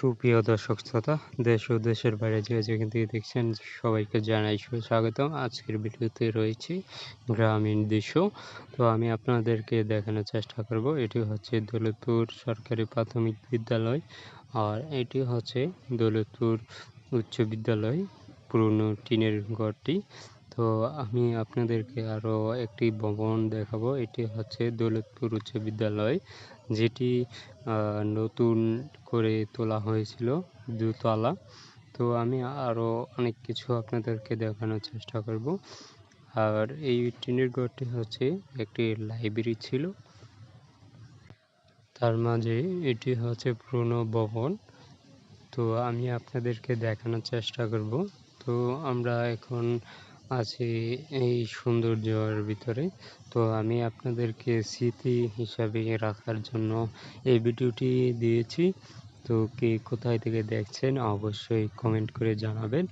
সুপ্রিয় দর্শক শ্রোতা, দেশ ও দেশের বাইরে যে যেখান থেকে দেখছেন, সবাইকে জানাই সুস্বাগতম। আজকের ভিডিওতে রয়েছে গ্রামীণ দৃশ্য। তো আমি আপনাদেরকে দেখানোর চেষ্টা করব, এটি হচ্ছে দৌলতপুর সরকারি প্রাথমিক বিদ্যালয় আর এটি হচ্ছে দৌলতপুর উচ্চ বিদ্যালয়, পুরনো টিনের ঘরটি। তো আমি আপনাদেরকে আরও একটি ভবন দেখাবো। এটি হচ্ছে দৌলতপুর উচ্চ বিদ্যালয়, যেটি নতুন করে তোলা হয়েছিল দুতলা। তো আমি আরও অনেক কিছু আপনাদেরকে দেখানোর চেষ্টা করব। আর এই টিনের ঘরটি হচ্ছে একটি লাইব্রেরি ছিল। তার মাঝে এটি হচ্ছে পুরনো ভবন। তো আমি আপনাদেরকে দেখানোর চেষ্টা করব। তো আমরা এখন আছি এই সৌন্দর্যের ভিতরে। তো আমি আপনাদেরকে স্মৃতি হিসাবে রাখার জন্য এই ভিডিওটি দিয়েছি। তো কে কোথায় থেকে দেখছেন অবশ্যই কমেন্ট করে জানাবেন।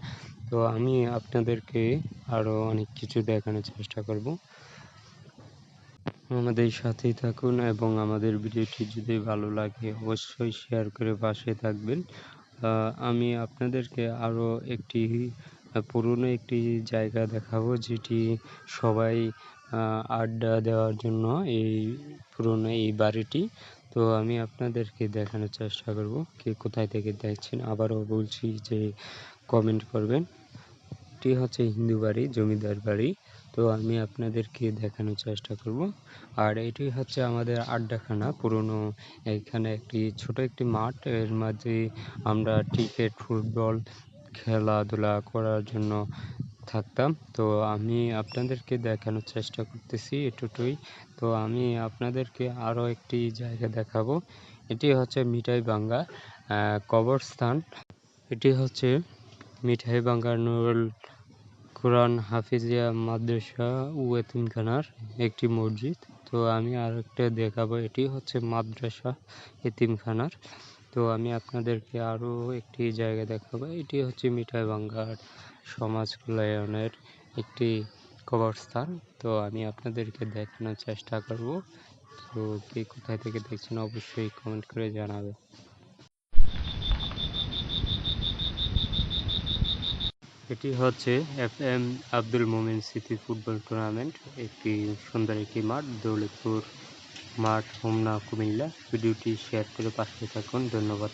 তো আমি আপনাদেরকে আরও অনেক কিছু দেখানোর চেষ্টা করব। আমাদের সাথেই থাকুন এবং আমাদের ভিডিওটি যদি ভালো লাগে অবশ্যই শেয়ার করে পাশে থাকবেন। আমি আপনাদেরকে আরও একটি পুরনো একটি জায়গা দেখাবো যেটি সবাই আড্ডা দেওয়ার জন্য এই পুরনো এই বাড়িটি। তো আমি আপনাদেরকে দেখানোর চেষ্টা করব কে কোথায় থেকে দেখছেন। আবারও বলছি যে কমেন্ট করবেন। এটি হচ্ছে হিন্দু বাড়ি, জমিদার বাড়ি। তো আমি আপনাদেরকে দেখানোর চেষ্টা করব। আর এটি হচ্ছে আমাদের আড্ডাখানা, পুরনো এখানে একটি ছোট একটি মাঠ। এর মাঝে আমরা ক্রিকেট, ফুটবল খেলাধুলা করার জন্য থাকতাম। তো আমি আপনাদেরকে দেখানোর চেষ্টা করতেছি এটুকুই তো আমি আপনাদেরকে আরও একটি জায়গা দেখাবো। এটি হচ্ছে মিঠাই বাঙ্গা কবরস্থান। এটি হচ্ছে মিঠাই বাঙ্গা নুরুল কোরআন হাফিজিয়া মাদ্রাসা ও একটি মসজিদ। তো আমি আর একটা দেখাবো। এটি হচ্ছে মাদ্রাসা এতিমখানার। তো আমি আপনাদেরকে আরও একটি জায়গা দেখাবো। এটি হচ্ছে মিঠাই বাঙ্গার সমাজ কল্যাণের একটি কবরস্থান। তো আমি আপনাদেরকে দেখানোর চেষ্টা করব। তো কে কোথায় থেকে দেখছেন অবশ্যই কমেন্ট করে জানাবে এটি হচ্ছে F M Abdul Momin city football tournament. একটি সুন্দর একটি মাঠ, দৌলতপুর মাঠ হোমনা কুমিল্লা। ভিডিওটি শেয়ার করে পাশে থাকুন। ধন্যবাদ।